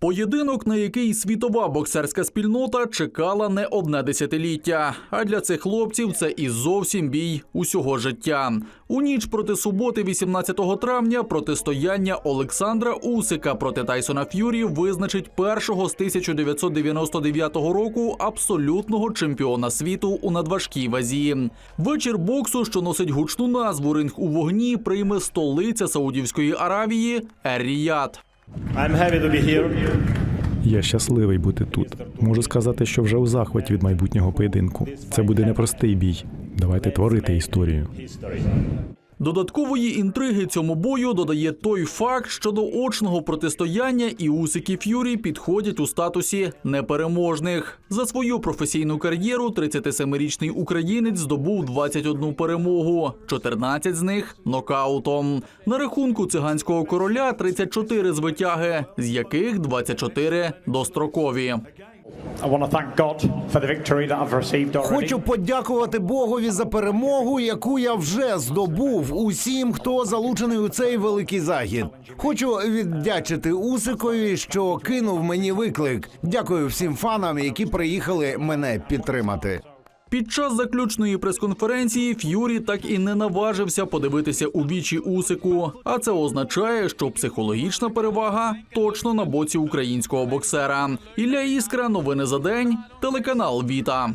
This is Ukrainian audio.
Поєдинок, на який світова боксерська спільнота чекала не одне десятиліття. А для цих хлопців це і зовсім бій усього життя. У ніч проти суботи, 18 травня, протистояння Олександра Усика проти Тайсона Ф'юрі визначить першого з 1999 року абсолютного чемпіона світу у надважкій вазі. Вечір боксу, що носить гучну назву Ринг у вогні, прийме столиця Саудівської Аравії Ер-Ріяд. Я щасливий бути тут. Можу сказати, що вже у захваті від майбутнього поєдинку. Це буде непростий бій. Давайте творити історію. Додаткової інтриги цьому бою додає той факт, що до очного протистояння і Усик Ф'юрі підходять у статусі непереможних. За свою професійну кар'єру 37-річний українець здобув 21 перемогу, 14 з них нокаутом. На рахунку циганського короля 34 звитяги, з яких 24 дострокові. Хочу подякувати Богові за перемогу, яку я вже здобув усім, хто залучений у цей великий захід. Хочу віддячити Усикові, що кинув мені виклик. Дякую всім фанам, які приїхали мене підтримати. Під час заключної прес-конференції Ф'юрі так і не наважився подивитися у вічі Усику. А це означає, що психологічна перевага точно на боці українського боксера. Ілля Іскра, новини за день, телеканал Віта.